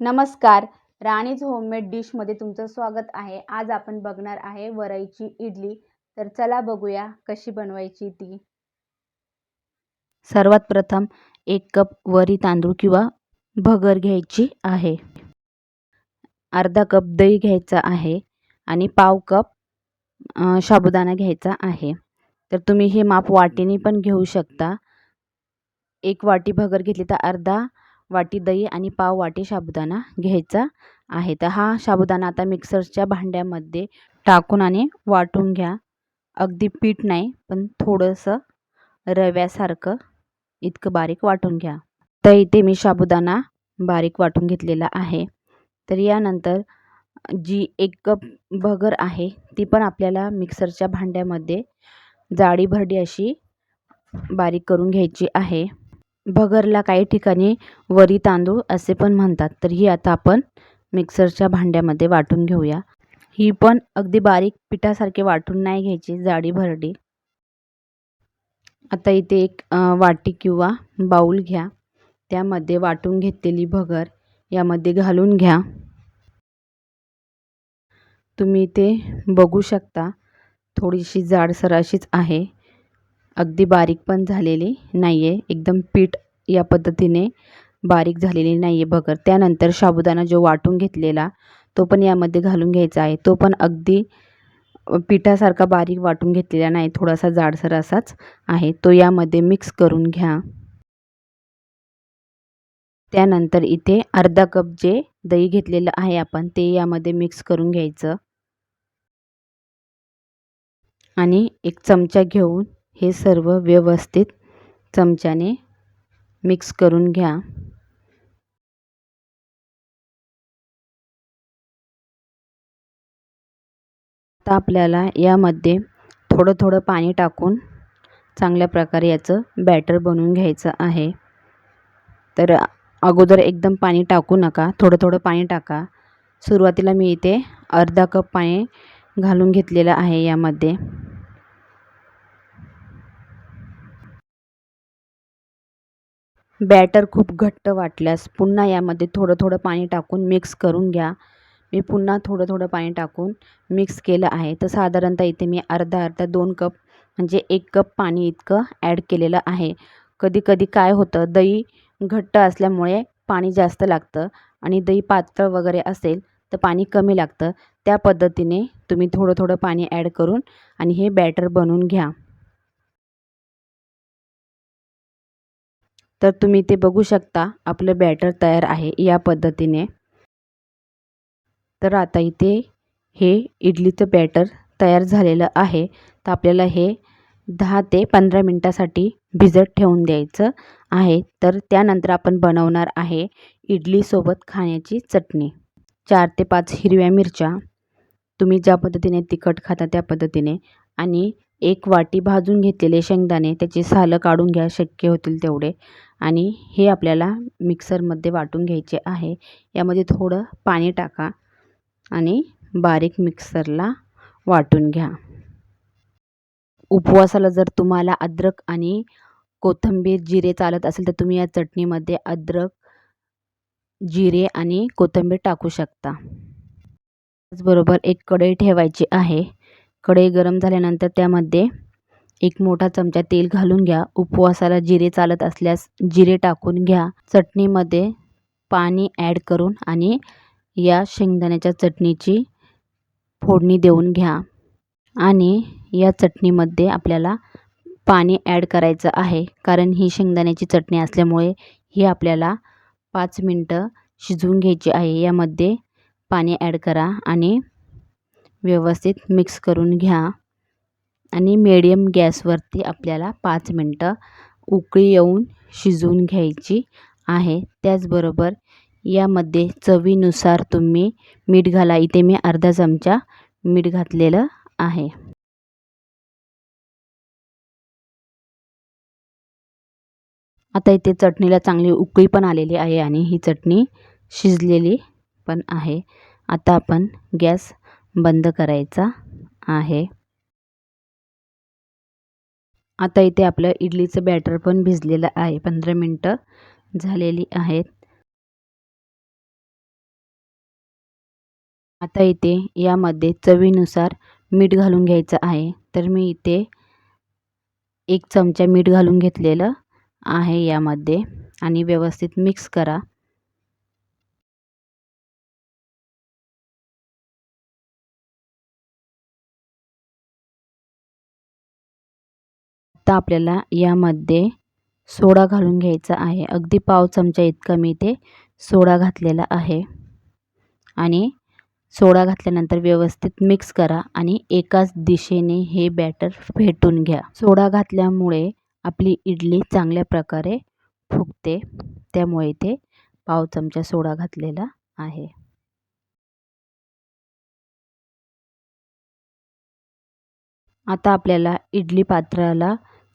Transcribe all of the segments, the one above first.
नमस्कार. राणीज होममेड डिशमध्ये तुमचं स्वागत आहे. आज आपण बघणार आहे वरईची इडली. तर चला बघूया कशी बनवायची ती. सर्वात प्रथम एक कप वरी तांदूळ किंवा भगर घ्यायची आहे. अर्धा कप दही घ्यायचा आहे आणि पाव कप साबुदाणा घ्यायचा आहे. तर तुम्ही हे माप वाटीने पण घेऊ शकता. एक वाटी भगर घेतली तर अर्धा वाटी दही आणि पाव वाटी साबुदाणा घ्यायचा आहे. तर हा साबुदाणा आता मिक्सरच्या भांड्यामध्ये टाकून आणि वाटून घ्या. अगदी पीठ नाही पण थोडंसं रव्यासारखं इतकं बारीक वाटून घ्या. तर इथे मी साबुदाणा बारीक वाटून घेतलेला आहे. तर यानंतर जी एक कप भगर आहे ती पण आपल्याला मिक्सरच्या भांड्यामध्ये जाडी भरडी अशी बारीक करून घ्यायची आहे. भगरला काही ठिकाणी वरी तांदूळ असे पण म्हणतात. तर ही आता आपण मिक्सरच्या भांड्यामध्ये वाटून घेऊया. ही पण अगदी बारीक पिठासारखे वाटून नाही घ्यायची जाडी भरडी. आता इथे एक वाटी किंवा बाऊल घ्या. त्यामध्ये वाटून घेतलेली भगर यामध्ये घालून घ्या. तुम्ही इथे बघू शकता थोडीशी जाडसर अशीच आहे. अगदी बारीक पण झालेली नाही आहे एकदम पीठ या पद्धतीने बारीक झालेली नाही आहे भगर. त्यानंतर साबुदाणा जो वाटून घेतलेला तो पण यामध्ये घालून घ्यायचा आहे. तो पण अगदी पिठासारखा बारीक वाटून घेतलेला नाही थोडासा जाडसर असाच आहे. तो यामध्ये मिक्स करून घ्या. त्यानंतर इथे अर्धा कप जे दही घेतलेलं आहे आपण ते यामध्ये मिक्स करून घ्यायचं. आणि एक चमचा घेऊन हे सर्व व्यवस्थित चमच्याने मिक्स करून घ्या. आता आपल्याला यामध्ये थोडं थोडं पाणी टाकून चांगल्या प्रकारे याचं बॅटर बनवून घ्यायचं आहे. तर अगोदर एकदम पाणी टाकू नका. थोडं थोडं पाणी टाका. सुरुवातीला मी इथे अर्धा कप पाणी घालून घेतलेलं आहे यामध्ये. बॅटर खूप घट्ट वाटल्यास पुन्हा यामध्ये थोडं थोडं पाणी टाकून मिक्स करून घ्या. मी पुन्हा थोडं थोडं पाणी टाकून मिक्स केलं आहे. तर साधारणतः इथे मी अर्धा अर्धा दोन कप म्हणजे एक कप पाणी इतकं ॲड केलेलं आहे. कधी कधी काय होतं दही घट्ट असल्यामुळे पाणी जास्त लागतं आणि दही पातळ वगैरे असेल तर पाणी कमी लागतं. त्या पद्धतीने तुम्ही थोडं थोडं पाणी ॲड करून आणि हे बॅटर बनवून घ्या. तर तुम्ही ते बघू शकता. आपलं बॅटर तयार आहे या पद्धतीने. तर आता इथे हे इडलीचं बॅटर तयार झालेलं आहे. तर आपल्याला हे दहा ते पंधरा मिनटासाठी भिजत ठेवून द्यायचं आहे. तर त्यानंतर आपण बनवणार आहे इडलीसोबत खाण्याची चटणी. चार ते पाच हिरव्या मिरच्या तुम्ही ज्या पद्धतीने तिखट खाता त्या पद्धतीने आणि एक वाटी भाजून घेतलेले शेंगदाणे त्याची सालं काढून घ्या शक्य होतील तेवढे. आणि हे आपल्याला मिक्सरमध्ये वाटून घ्यायचे आहे. यामध्ये थोडं पाणी टाका आणि बारीक मिक्सरला वाटून घ्या. उपवासाला जर तुम्हाला अद्रक आणि कोथिंबीर जिरे चालत असेल तर तुम्ही या चटणीमध्ये अद्रक जिरे आणि कोथिंबीर टाकू शकता. त्याचबरोबर एक कढई ठेवायची आहे. कढई गरम झाल्यानंतर त्यामध्ये एक मोठा चमचा तेल घालून घ्या. उपवासाला जिरे चालत असल्यास जिरे टाकून घ्या. चटणीमध्ये पाणी ॲड करून आणि या शेंगदाण्याच्या चटणीची फोडणी देऊन घ्या. आणि या चटणीमध्ये आपल्याला पाणी ॲड करायचं आहे. कारण ही शेंगदाण्याची चटणी असल्यामुळे ही आपल्याला पाच मिनटं शिजवून घ्यायची आहे. यामध्ये पाणी ॲड करा आणि व्यवस्थित मिक्स करून घ्या. आणि मीडियम गॅसवरती आपल्याला पाच मिनटं उकळी येऊन शिजवून घ्यायची आहे. त्याचबरोबर यामध्ये चवीनुसार तुम्ही मीठ घाला. इथे मी अर्धा चमचा मीठ घातलेलं आहे. आता इथे चटणीला चांगली उकळी पण आलेली आहे आणि ही चटणी शिजलेली पण आहे. आता आपण गॅस बंद करायचा आहे. आता इथे आपलं इडलीचं बॅटर पण भिजलेलं आहे. पंधरा मिनटं झालेली आहेत. आता इथे यामध्ये चवीनुसार मीठ घालून घ्यायचं आहे. तर मी इथे एक चमचा मीठ घालून घेतलेलं आहे यामध्ये. आणि व्यवस्थित मिक्स करा. आता आपल्याला यामध्ये सोडा घालून घ्यायचा आहे. अगदी पाव चमचा इतका मी इथे सोडा घातलेला आहे. आणि सोडा घातल्यानंतर व्यवस्थित मिक्स करा आणि एकाच दिशेने हे बॅटर फेटून घ्या. सोडा घातल्यामुळे आपली इडली चांगल्या प्रकारे फुगते. त्यामुळे इथे पाव चमचा सोडा घातलेला आहे. आता आपल्याला इडली पात्राला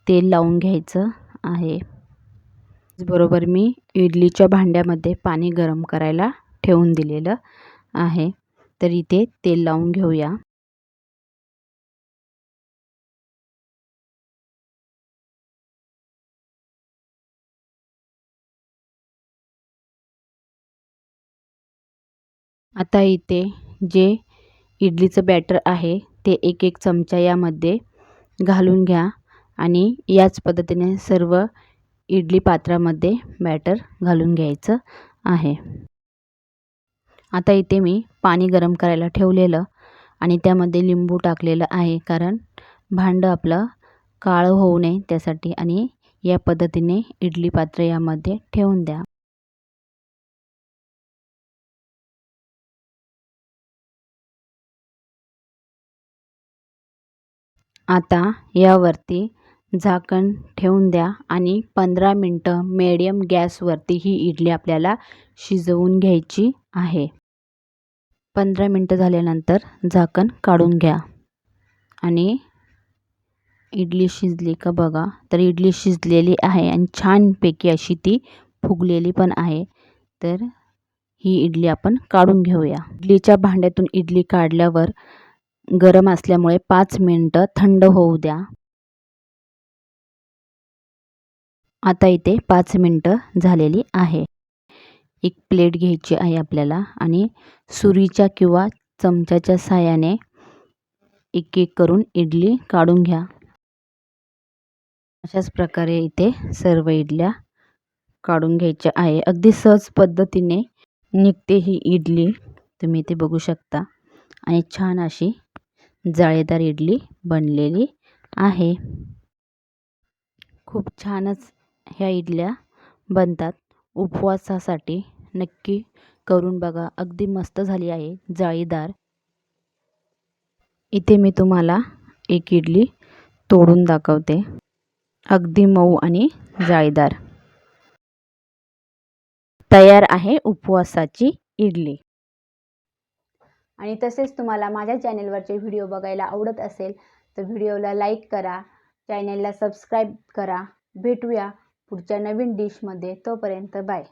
तेल लावून घ्यायचं आहे. बरोबर मी इडलीच्या भांड्यामध्ये पाणी गरम करायला ठेवून दिलेलं आहे. तर इथे तेल लावून घेऊया. आता इथे जे इडलीचं बॅटर आहे ते एक एक चमचा यामध्ये घालून घ्या. आणि याच पद्धतीने सर्व इडली पात्रामध्ये बॅटर घालून घ्यायचं आहे. आता इथे मी पाणी गरम करायला ठेवलेलं आणि त्यामध्ये लिंबू टाकलेलं आहे कारण भांडं आपलं काळं होऊ नये त्यासाठी आणि या पद्धतीने इडली पात्र यामध्ये ठेवून द्या. आता यावरती झाकण ठेवून द्या आणि पंधरा मिनटं मिडियम गॅसवरती ही इडली आपल्याला शिजवून घ्यायची आहे. पंधरा मिनटं झाल्यानंतर झाकण काढून घ्या. आणि इडली शिजली का बघा. तर इडली शिजलेली आहे आणि छानपैकी अशी ती फुगलेली पण आहे. तर ही इडली आपण काढून घेऊया. इडलीच्या भांड्यातून इडली काढल्यावर गरम असल्यामुळे पाच मिनटं थंड होऊ द्या. आता इथे पाच मिनटं झालेली आहे. एक प्लेट घ्यायची आहे आपल्याला आणि सुरीच्या किंवा चमच्याच्या साह्याने एक एक करून इडली काढून घ्या. अशाच प्रकारे इथे सर्व इडल्या काढून घ्यायच्या आहे. अगदी सहज पद्धतीने निघते ही इडली. तुम्ही इथे बघू शकता. आणि छान अशी जाळेदार इडली बनलेली आहे. खूप छानच ह्या इडल्या बनतात. उपवासासाठी नक्की करून बघा. अगदी मस्त झाली आहे. जाळीदार. इथे मी तुम्हाला एक इडली तोडून दाखवते. अगदी मऊ आणि जाळीदार. तयार आहे उपवासाची इडली. आणि तसेच तुम्हाला माझ्या चॅनेलवरचे व्हिडिओ बघायला आवडत असेल तर व्हिडिओला लाईक करा. चॅनेलला सबस्क्राईब करा. भेटूया. पुढच्या नवीन डिशमध्ये तोपर्यंत बाय.